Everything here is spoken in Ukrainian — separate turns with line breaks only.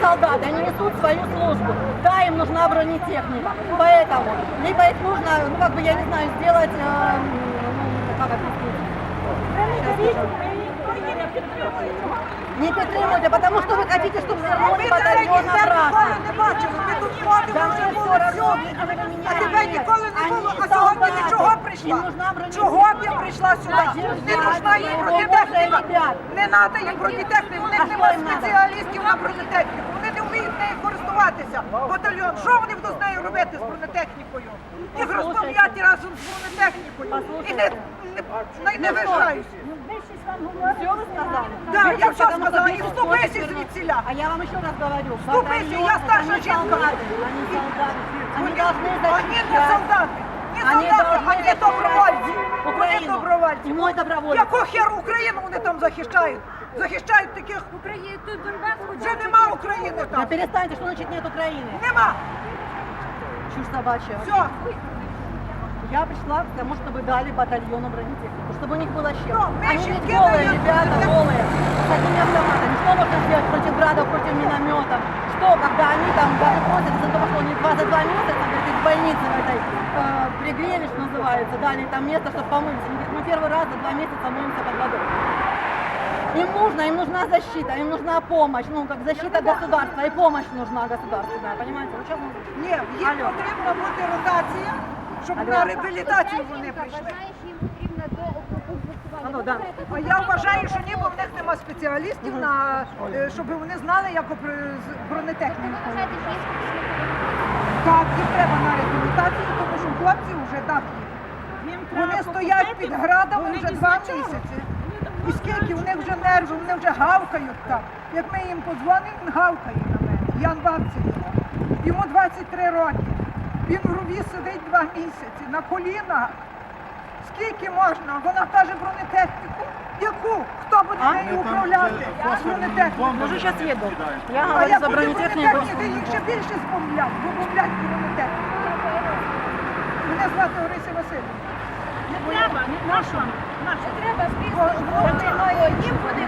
солдаты, они несут свою службу. Да, им нужна бронетехника, поэтому либо их нужно, ну как бы я не знаю, сделать, э, ну, как объяснить, не підтримуйте, потому что вы хотите, чтобы вернули батальон обратно.
не бачили, ми тут ходимо,
Да
вже
мне
було
все равно,
всюди.
лишь бы вы меня
А тебе
видели.
ніколи не
Они
було, а
солдаты.
сьогодні ти чого прийшла?
Им нужна бронетехника.
Чого б я прийшла сюди?
Зачем
Не нужна їм
взяли
бронетехніка.
Боже, ребят?
Не треба їм бронетехніка, у них
А що
немає
їм надо?
спеціалістів на бронетехніку. Вони не вміють нею користуватися. Батальйон, що вони будуть з нею робити з бронетехнікою? Їх розбавляти разом з бронетехнікою. І не, не, не, не вижаюся.
Все вы сказали?
Да, я
Видите,
все
потому что
сказала,
видите,
и вступайся
против
звідсіля.
А я вам еще раз говорю,
Вступайся,
батальон,
я
это
старшая
не
жінка.
солдаты, они солдаты. Они
Вони-
должны
Вони не
защищать.
солдати. Не
Они
солдати,
должны
а не
защищать
добровольці. Вони
Украину.
добровольці.
И мой доброволец.
Яку херу Україну вони там захищають? Захищають таких.
Україні тут Донбас
Вже нема України
Да
там.
перестаньте, что значит нет Украины?
Нема.
Чушь собачья.
Все.
Я пришла к тому, чтобы дали батальону бронетехнику, чтобы у них было чем.
Что,
Они
меньше
ведь
где
голые,
дают?
ребята,
Я-
голые, с одними автоматами. Что можно сделать против градов, против минометов? Что, когда они там даже просят за то, что они два за два месяца, говорит, из больницы в этой э, пригрели, что называется, дали там место, чтобы помыться. Они говорят, мы первый раз за два месяца моемся под водой. Им нужно, им нужна защита, им нужна помощь, ну, как защита государства, и помощь нужна государственная, понимаете? Вот сейчас мы-
Ні, їм
Алло.
потрібна бути ротація, щоб
Алло.
на реабілітацію вони прийшли.
Вважаєш, їм потрібно до укомплектування.
Алло, да.
А я вважаю, що ніби в них нема спеціалістів, на, е, щоб вони знали, як опри- з бронетехніку.
Вважаєте, що є
Так, їм треба на реабілітацію, тому що хлопці вже так. Вони стоять під градами вже два місяці. І скільки в них вже нерви, вони вже гавкають так. Як ми їм подзвонимо, він гавкає на мене. Ян Бабцев його. Йому 23 роки. Він в рові сидить два місяці на колінах. Скільки можна? Вона каже бронетехніку. Яку? Хто буде нею управляти? Бронетехніку.
Може, зараз їду. Я говорю за бронетехніку.
бронетехніка, їх ще більше спомляв, бо бомблять бронетехніку. Мене звати Орися Васильівна.
Не треба, не треба. Не треба спільно. Їм буде.